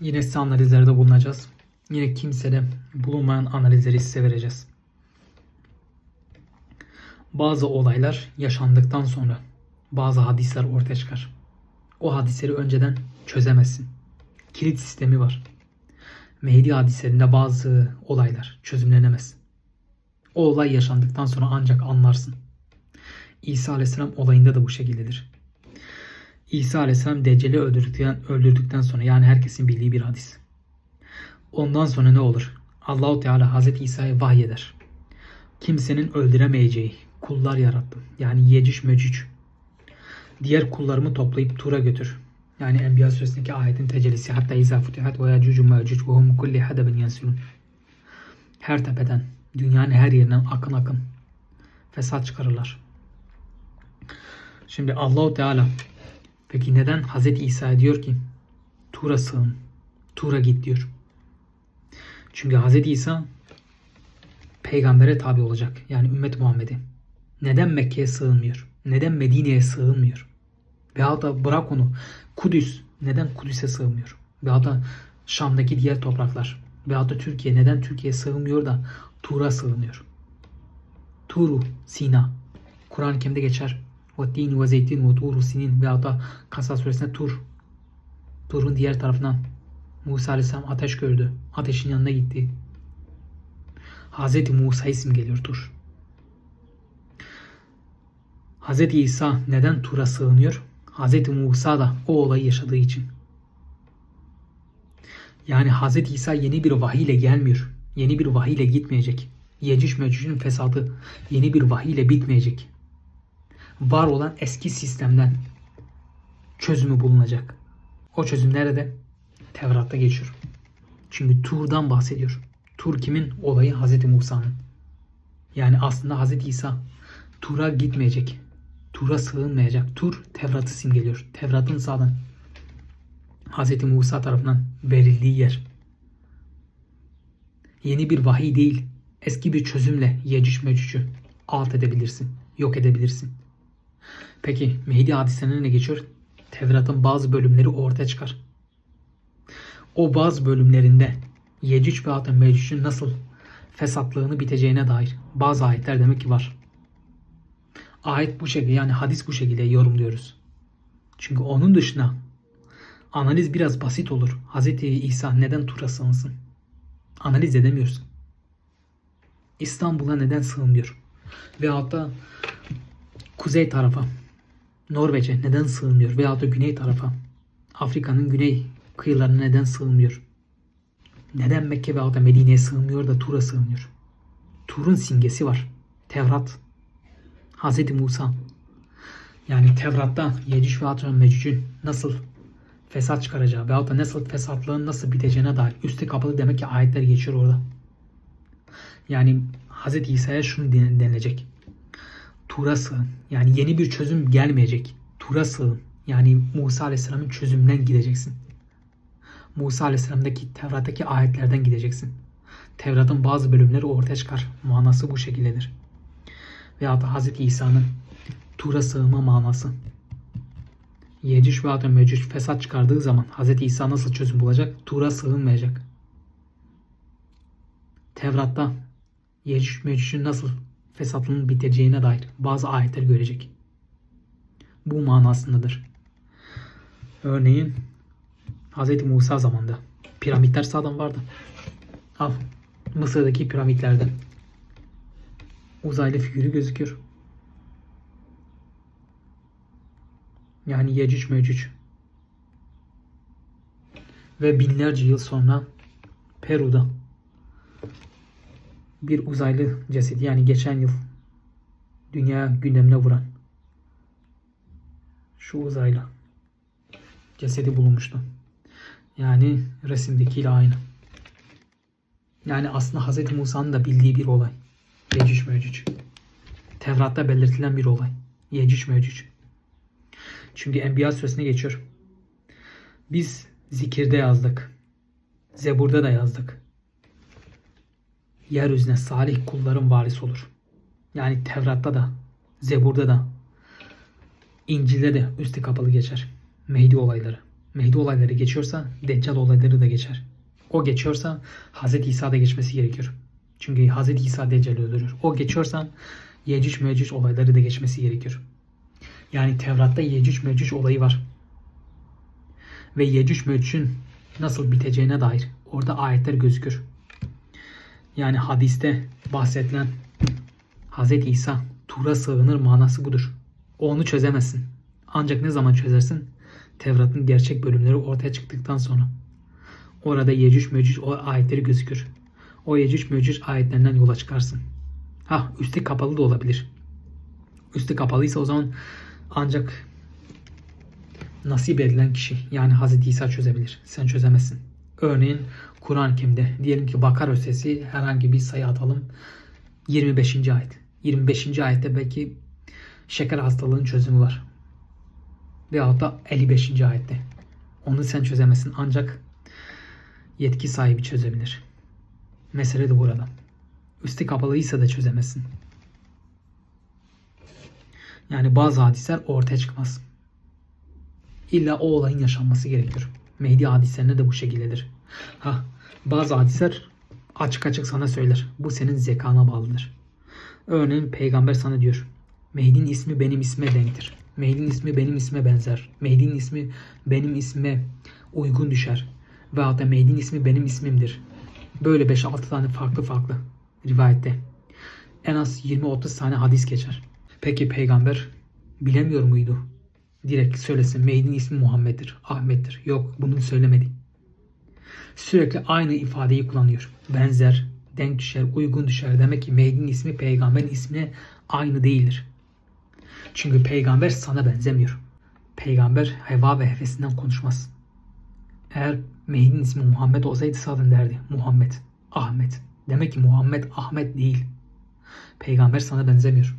Yine size analizlerde bulunacağız. Yine kimsede bulunmayan analizleri size vereceğiz. Bazı olaylar yaşandıktan sonra bazı hadisler ortaya çıkar. O hadisleri önceden çözemezsin. Kilit sistemi var. Mehdi hadislerinde bazı olaylar çözümlenemez. O olay yaşandıktan sonra ancak anlarsın. İsa Aleyhisselam olayında da bu şekildedir. İsa Aleyhisselam Deccal'i öldürdükten, öldürdükten sonra yani herkesin bildiği bir hadis. Ondan sonra ne olur? Allahu Teala Hazreti İsa'ya vahyeder. Kimsenin öldüremeyeceği kullar yarattım. Yani Yecüc Mecüc. Diğer kullarımı toplayıp Tur'a götür. Yani Enbiya suresindeki ayetin tecellisi. Hatta izâ futihat ve yecüc mecüc ve hum kulli hadabin yensilun. Her tepeden, dünyanın her yerinden akın akın fesat çıkarırlar. Şimdi Allahu Teala peki neden Hazreti İsa diyor ki Tur'a sığın, Tur'a git diyor. Çünkü Hazreti İsa peygambere tabi olacak. Yani ümmet Muhammed'e. Neden Mekke'ye sığınmıyor? Neden Medine'ye sığınmıyor? Veyahut da bırak onu Kudüs. Neden Kudüs'e sığınmıyor? Veyahut da Şam'daki diğer topraklar. Veyahut da Türkiye. Neden Türkiye'ye sığınmıyor da Tur'a sığınıyor? Turu, Sina. Kur'an-ı Kerim'de geçer. Ve din ve zeytin ve turu sinin. Veyahut da Kasas suresinde Tur. Tur'un diğer tarafından Musa Aleyhisselam ateş gördü. Ateşin yanına gitti. Hazreti Musa'yı simgeliyor Tur. Hazreti İsa neden Tur'a sığınıyor? Hazreti Musa da o olayı yaşadığı için. Yani Hazreti İsa yeni bir vahiy ile gelmiyor. Yeni bir vahiy ile gitmeyecek. Yecüc Mecüc'ün fesadı yeni bir vahiy ile bitmeyecek. Var olan eski sistemden çözümü bulunacak. O çözüm nerede? Tevrat'ta geçiyor. Çünkü Tur'dan bahsediyor. Tur kimin? Olayı Hazreti Musa'nın. Yani aslında Hazreti İsa Tur'a gitmeyecek. Tur'a sığınmayacak. Tur Tevrat'ı simgeliyor. Tevrat'ın sağdan Hazreti Musa tarafından verildiği yer. Yeni bir vahiy değil, eski bir çözümle Yecüc Mecüc'ü alt edebilirsin, yok edebilirsin. Peki Mehdi hadislerine ne geçiyor? Tevrat'ın bazı bölümleri ortaya çıkar. O bazı bölümlerinde Yecüc ve Mecüc'ün nasıl fesatlığını biteceğine dair bazı ayetler demek ki var. Ayet bu şekilde yani hadis bu şekilde yorumluyoruz. Çünkü onun dışında analiz biraz basit olur. Hz. İsa neden Tur'a sığınsın? Analiz edemiyorsun. İstanbul'a neden sığınmıyor? Ve hatta kuzey tarafa Norveç'e neden sığınmıyor? Veya da güney tarafa Afrika'nın güney kıyılarına neden sığınmıyor? Neden Mekke veya da Medine'ye sığınmıyor da Tur'a sığınıyor? Tur'un simgesi var. Tevrat. Hz. Musa. Yani Tevrat'ta Yecüc ve Mecüc'ün nasıl fesat çıkaracağı veyahut da nasıl fesatlığın nasıl biteceğine dair üstü kapalı demek ki ayetler geçiyor orada. Yani Hz. İsa'ya şunu denilecek. Tur'a sığın. Yani yeni bir çözüm gelmeyecek. Tur'a sığın. Yani Musa Aleyhisselam'ın çözümünden gideceksin. Musa Aleyhisselam'daki Tevrat'taki ayetlerden gideceksin. Tevrat'ın bazı bölümleri ortaya çıkar. Manası bu şekildedir. Veyahut da Hz. İsa'nın Tur'a sığınma manası. Yecüc ve Mecüc fesat çıkardığı zaman Hz. İsa nasıl çözüm bulacak? Tur'a sığınmayacak. Tevrat'ta Yecüc Mecüc'ün nasıl fesatlığının biteceğine dair bazı ayetler görecek. Bu manasındadır. Örneğin Hz. Musa zamanında piramitler sağdan vardı. Al Mısır'daki piramitlerden uzaylı figürü gözüküyor. Yani Yecüc Mecüc. Ve binlerce yıl sonra Peru'da bir uzaylı cesedi yani geçen yıl dünya gündemine vuran şu uzaylı cesedi bulunmuştu. Yani resimdekiyle aynı. Yani aslında Hz. Musa'nın da bildiği bir olay. Yecüc Mecüc. Tevrat'ta belirtilen bir olay. Yecüc Mecüc. Çünkü Enbiya suresine geçiyor. Biz zikirde yazdık. Zebur'da da yazdık. Yeryüzüne salih kulların varisi olur. Yani Tevrat'ta da, Zebur'da da, İncil'de de üstü kapalı geçer. Mehdi olayları. Mehdi olayları geçiyorsa Deccal olayları da geçer. O geçiyorsa Hz. İsa da geçmesi gerekiyor. Çünkü Hz. İsa Deccal'i öldürür. O geçiyorsa Yecüc Mecüc olayları da geçmesi gerekiyor. Yani Tevrat'ta Yecüc Mecüc olayı var. Ve Yecüc Mecüc'ün nasıl biteceğine dair orada ayetler gözükür. Yani hadiste bahsedilen Hz. İsa Tur'a sığınır manası budur. O onu çözemezsin. Ancak ne zaman çözersin? Tevrat'ın gerçek bölümleri ortaya çıktıktan sonra. Orada Yecüc Mecüc o ayetleri gözükür. O Yecüc Mecüc ayetlerinden yola çıkarsın. Ha üstü kapalı da olabilir. Üstü kapalıysa o zaman ancak nasip edilen kişi yani Hz. İsa çözebilir. Sen çözemezsin. Örneğin Kur'an-ı Kerim'de diyelim ki Bakara Suresi herhangi bir sayı atalım. 25. ayet. 25. ayette belki şeker hastalığının çözümü var. Veyahut da 55. ayette. Onu sen çözemezsin ancak yetki sahibi çözebilir. Mesele de burada. Üstü kapalıysa da çözemezsin. Yani bazı hadisler ortaya çıkmaz. İlla o olayın yaşanması gerekiyor. Mehdi hadislerinde de bu şekildedir. Ha, bazı hadisler açık açık sana söyler. Bu senin zekana bağlıdır. Örneğin peygamber sana diyor. Mehdi'nin ismi benim isme denktir. Mehdi'nin ismi benim isme benzer. Mehdi'nin ismi benim isme uygun düşer. Veyahut da Mehdi'nin ismi benim ismimdir. Böyle 5-6 tane farklı farklı rivayette. En az 20-30 tane hadis geçer. Peki peygamber bilemiyor muydu? Direkt söylesin Mehdi'nin ismi Muhammed'dir, Ahmet'tir. Yok bunu söylemedi. Sürekli aynı ifadeyi kullanıyor. Benzer, denk düşer, uygun düşer. Demek ki Mehdi'nin ismi peygamberin ismine aynı değildir. Çünkü peygamber sana benzemiyor. Peygamber heva ve hefesinden konuşmaz. Eğer Mehdi'nin ismi Muhammed olsaydı zaten derdi. Muhammed, Ahmet. Demek ki Muhammed Ahmet değil. Peygamber sana benzemiyor.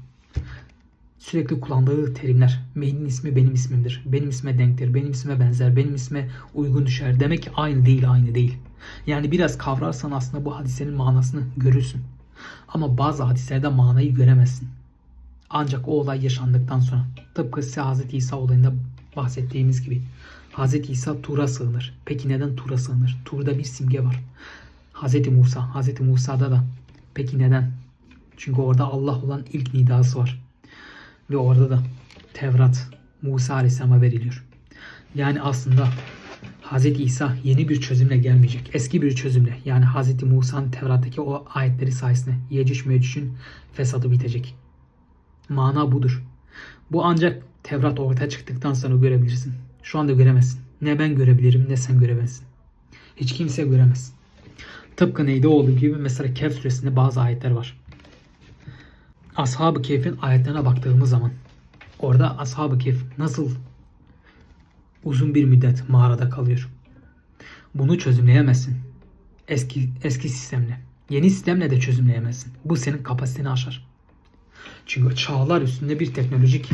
Sürekli kullandığı terimler. Mehdi'nin ismi benim ismimdir. Benim isme denktir. Benim isme benzer. Benim isme uygun düşer. Demek ki aynı değil, aynı değil. Yani biraz kavrarsan aslında bu hadisenin manasını görürsün. Ama bazı hadislerde manayı göremezsin. Ancak o olay yaşandıktan sonra. Tıpkı size Hz. İsa olayında bahsettiğimiz gibi. Hz. İsa Tur'a sığınır. Peki neden Tur'a sığınır? Tur'da bir simge var. Hz. Musa. Hz. Musa'da da. Peki neden? Çünkü orada Allah olan ilk nidası var. Ve orada da Tevrat Musa Aleyhisselam'a veriliyor. Yani aslında Hz. İsa yeni bir çözümle gelmeyecek. Eski bir çözümle. Yani Hz. Musa'nın Tevrat'taki o ayetleri sayesinde Yecüc Mecüc'ün fesadı bitecek. Mana budur. Bu ancak Tevrat ortaya çıktıktan sonra görebilirsin. Şu anda göremezsin. Ne ben görebilirim ne sen göremezsin. Hiç kimse göremez. Tıpkı neyde olduğu gibi mesela Kehf suresinde bazı ayetler var. Ashab-ı Kehf'in ayetlerine baktığımız zaman orada Ashab-ı Kehf nasıl uzun bir müddet mağarada kalıyor. Bunu çözümleyemezsin. Eski eski sistemle. Yeni sistemle de çözümleyemezsin. Bu senin kapasiteni aşar. Çünkü çağlar üstünde bir teknolojik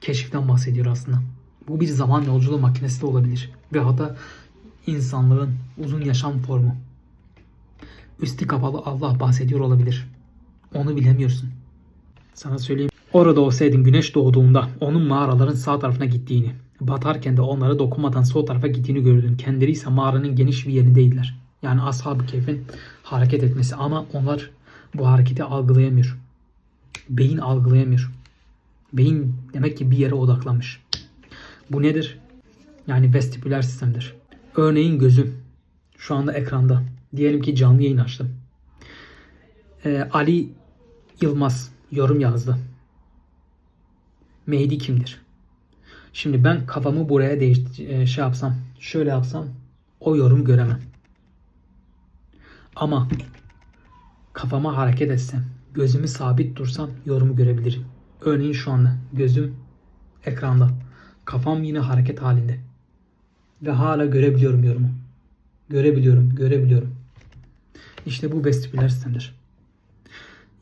keşiften bahsediyor aslında. Bu bir zaman yolculuğu makinesi de olabilir. Ve hatta insanlığın uzun yaşam formu. Üstü kapalı Allah bahsediyor olabilir. Onu bilemiyorsun. Sana söyleyeyim. Orada olsaydın güneş doğduğunda onun mağaraların sağ tarafına gittiğini, batarken de onlara dokunmadan sol tarafa gittiğini gördün. Kendileri ise mağaranın geniş bir yerindeydiler. Yani ashab-ı keyfin hareket etmesi ama onlar bu hareketi algılayamıyor. Beyin algılayamıyor. Beyin demek ki bir yere odaklanmış. Bu nedir? Yani vestibüler sistemdir. Örneğin gözüm. Şu anda ekranda. Diyelim ki canlı yayın açtım. Ee, Ali Yılmaz yorum yazdı. Mehdi kimdir? Şimdi ben kafamı buraya değiş e, şey yapsam, şöyle yapsam o yorum göremem. Ama kafama hareket etsem, gözümü sabit dursam yorumu görebilirim. Örneğin şu anda gözüm ekranda. Kafam yine hareket halinde. Ve hala görebiliyorum yorumu. Görebiliyorum, görebiliyorum. İşte bu vestibüler sistemdir.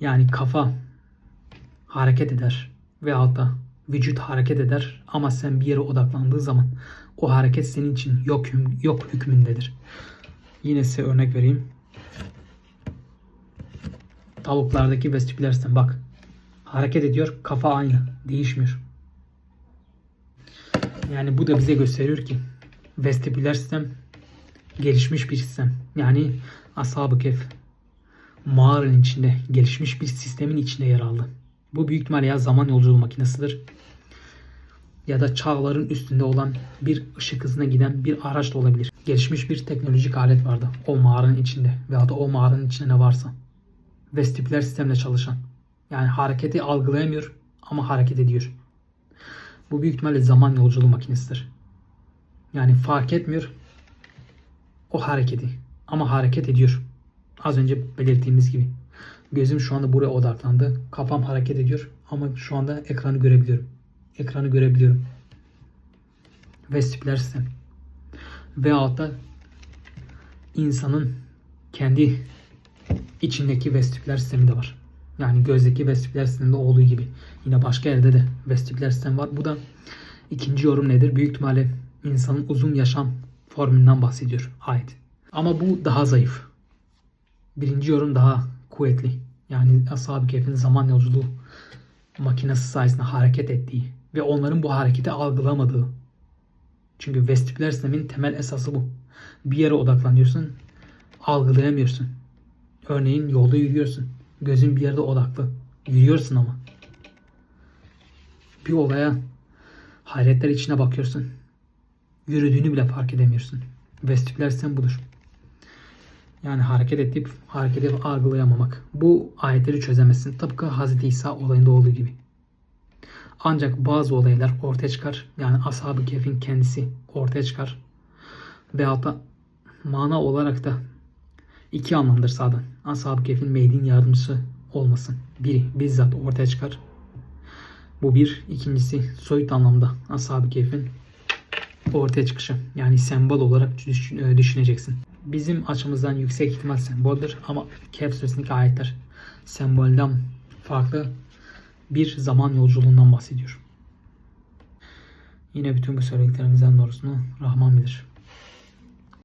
Yani kafa hareket eder veyahut da vücut hareket eder ama sen bir yere odaklandığı zaman o hareket senin için yok, yok hükmündedir. Yine size örnek vereyim. Tavuklardaki vestibüler sistem bak. Hareket ediyor, kafa aynı, değişmiyor. Yani bu da bize gösteriyor ki Vestibüler sistem gelişmiş bir sistem. Yani Ashab-ı Kehf mağaranın içinde gelişmiş bir sistemin içinde yer aldı. Bu büyük ihtimalle ya zaman yolculuğu makinesidir ya da çağların üstünde olan bir ışık hızına giden bir araç da olabilir. Gelişmiş bir teknolojik alet vardı o mağaranın içinde veya da o mağaranın içinde ne varsa. Vestibüler sistemle çalışan. Yani hareketi algılayamıyor ama hareket ediyor. Bu büyük ihtimalle zaman yolculuğu makinesidir. Yani fark etmiyor o hareketi ama hareket ediyor. Az önce belirttiğimiz gibi. Gözüm şu anda buraya odaklandı. Kafam hareket ediyor ama şu anda ekranı görebiliyorum. Ekranı görebiliyorum. Vestibüler sistem. Veyahut da insanın kendi içindeki vestibüler sistemi de var. Yani gözdeki vestibüler sisteminde olduğu gibi. Yine başka yerde de vestibüler sistem var. Bu da ikinci yorum nedir? Büyük ihtimalle insanın uzun yaşam formülünden bahsediyor ayet. Ama bu daha zayıf. Birinci yorum daha kuvvetli. Yani Ashab-ı Kehf'in zaman yolculuğu makinesi sayesinde hareket ettiği ve onların bu hareketi algılamadığı. Çünkü vestibüler sistemin temel esası bu. Bir yere odaklanıyorsun, algılayamıyorsun. Örneğin yolda yürüyorsun. Gözün bir yerde odaklı. Yürüyorsun ama. Bir olaya hayretler içine bakıyorsun. Yürüdüğünü bile fark edemiyorsun. Vestibüler sistem budur. Yani hareket edip hareket edip algılayamamak. Bu ayetleri çözemezsin. Tıpkı Hz. İsa olayında olduğu gibi. Ancak bazı olaylar ortaya çıkar. Yani Ashab-ı Kehf'in kendisi ortaya çıkar. Veyahut da mana olarak da iki anlamdır sağdan. Ashab-ı Kehf'in Mehdi'nin yardımcısı olmasın. Biri bizzat ortaya çıkar. Bu bir. ikincisi soyut anlamda Ashab-ı Kehf'in ortaya çıkışı. Yani sembol olarak e, düşüneceksin. Bizim açımızdan yüksek ihtimal semboldür ama Kehf suresindeki ayetler sembolden farklı bir zaman yolculuğundan bahsediyor. Yine bütün bu söylediklerimizden doğrusunu Rahman bilir.